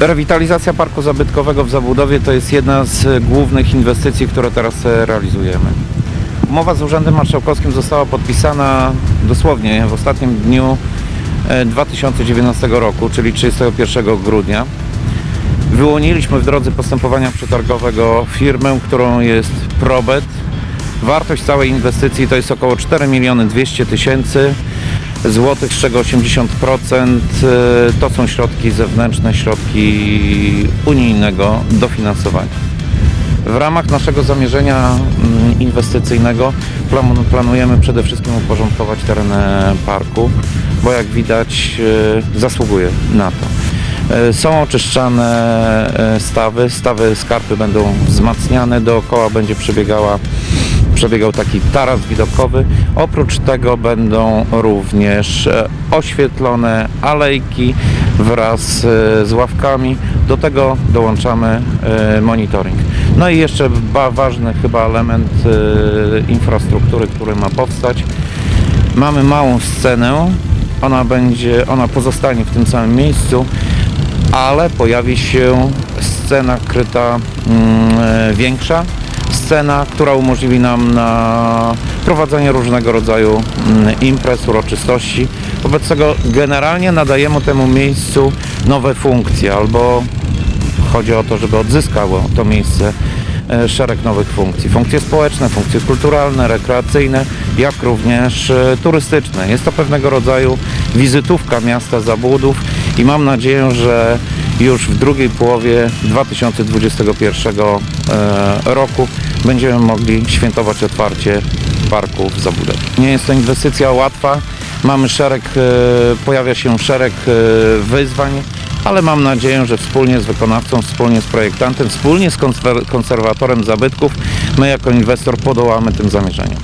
Rewitalizacja parku zabytkowego w Zabudowie to jest jedna z głównych inwestycji, które teraz e, realizujemy. Umowa z Urzędem Marszałkowskim została podpisana dosłownie w ostatnim dniu e, 2019 roku, czyli 31 grudnia. Wyłoniliśmy w drodze postępowania przetargowego firmę, którą jest Probet. Wartość całej inwestycji to jest około 4 miliony 200 tysięcy złotych, z czego 80% e, to są środki zewnętrzne, środki unijnego dofinansowania. W ramach naszego zamierzenia mm, inwestycyjnego plan- planujemy przede wszystkim uporządkować teren e, parku, bo jak widać e, zasługuje na to. E, Są oczyszczane stawy, stawy skarpy będą wzmacniane, dookoła będzie przebiegała, przebiegał taki taras widokowy. Oprócz tego będą również e, oświetlone alejki wraz e, z ławkami. Do tego dołączamy e, monitoring. No i jeszcze ważny chyba element infrastruktury, który ma powstać. Mamy małą scenę, ona będzie, ona pozostanie w tym samym miejscu, ale pojawi się scena kryta mm, większa, scena, która umożliwi nam na prowadzenie różnego rodzaju mm, imprez, uroczystości. Wobec tego generalnie nadajemy temu miejscu nowe funkcje, albo chodzi o to, żeby odzyskało to miejsce e, szereg nowych funkcji. Funkcje społeczne, funkcje kulturalne, rekreacyjne, jak również e, turystyczne. Jest to pewnego rodzaju wizytówka miasta Zabłudów i mam nadzieję, że już w drugiej połowie 2021 e, roku będziemy mogli świętować otwarcie parku w Zabłudach. Nie jest to inwestycja łatwa. Mamy szereg, e, pojawia się szereg e, wyzwań, ale mam nadzieję, że wspólnie z wykonawcą, wspólnie z projektantem, wspólnie z konser- konserwatorem zabytków, my jako inwestor podołamy tym zamierzeniom.